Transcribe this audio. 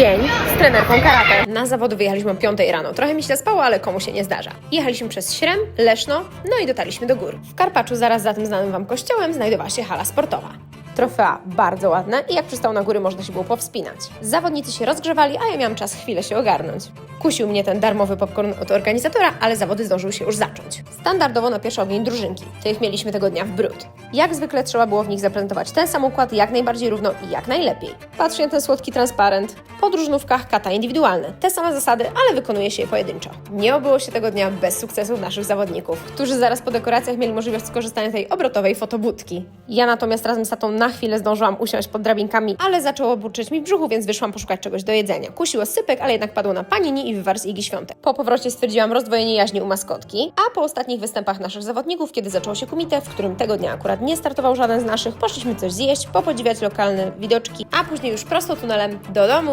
dzień z trenerką karate. Na zawody wyjechaliśmy o 5 rano. Trochę mi się spało, ale komu się nie zdarza. Jechaliśmy przez Śrem, Leszno, no i dotarliśmy do gór. W Karpaczu, zaraz za tym znanym Wam kościołem, znajdowała się hala sportowa. Trofea bardzo ładne i jak przystał na góry można się było powspinać. Zawodnicy się rozgrzewali, a ja miałam czas chwilę się ogarnąć. Kusił mnie ten darmowy popcorn od organizatora, ale zawody zdążyły się już zacząć. Standardowo na pierwszy ogień drużynki. Tych mieliśmy tego dnia w brud. Jak zwykle trzeba było w nich zaprezentować ten sam układ jak najbardziej równo i jak najlepiej. Patrzcie na ten słodki transparent. Po drużynówkach kata indywidualne. Te same zasady, ale wykonuje się je pojedynczo. Nie obyło się tego dnia bez sukcesów naszych zawodników, którzy zaraz po dekoracjach mieli możliwość skorzystania z tej obrotowej fotobudki. Ja natomiast razem z tatą na chwilę zdążyłam usiąść pod drabinkami, ale zaczęło burczyć mi w brzuchu, więc wyszłam poszukać czegoś do jedzenia. Kusiło sypek, ale jednak padło na panini i wywar z Igi Świątek. Po powrocie stwierdziłam rozdwojenie jaźni u maskotki, a po ostatnich występach naszych zawodników, kiedy zaczęło się kumite, w którym tego dnia akurat nie startował żaden z naszych, poszliśmy coś zjeść, popodziwiać lokalne widoczki, a później już prosto tunelem do domu.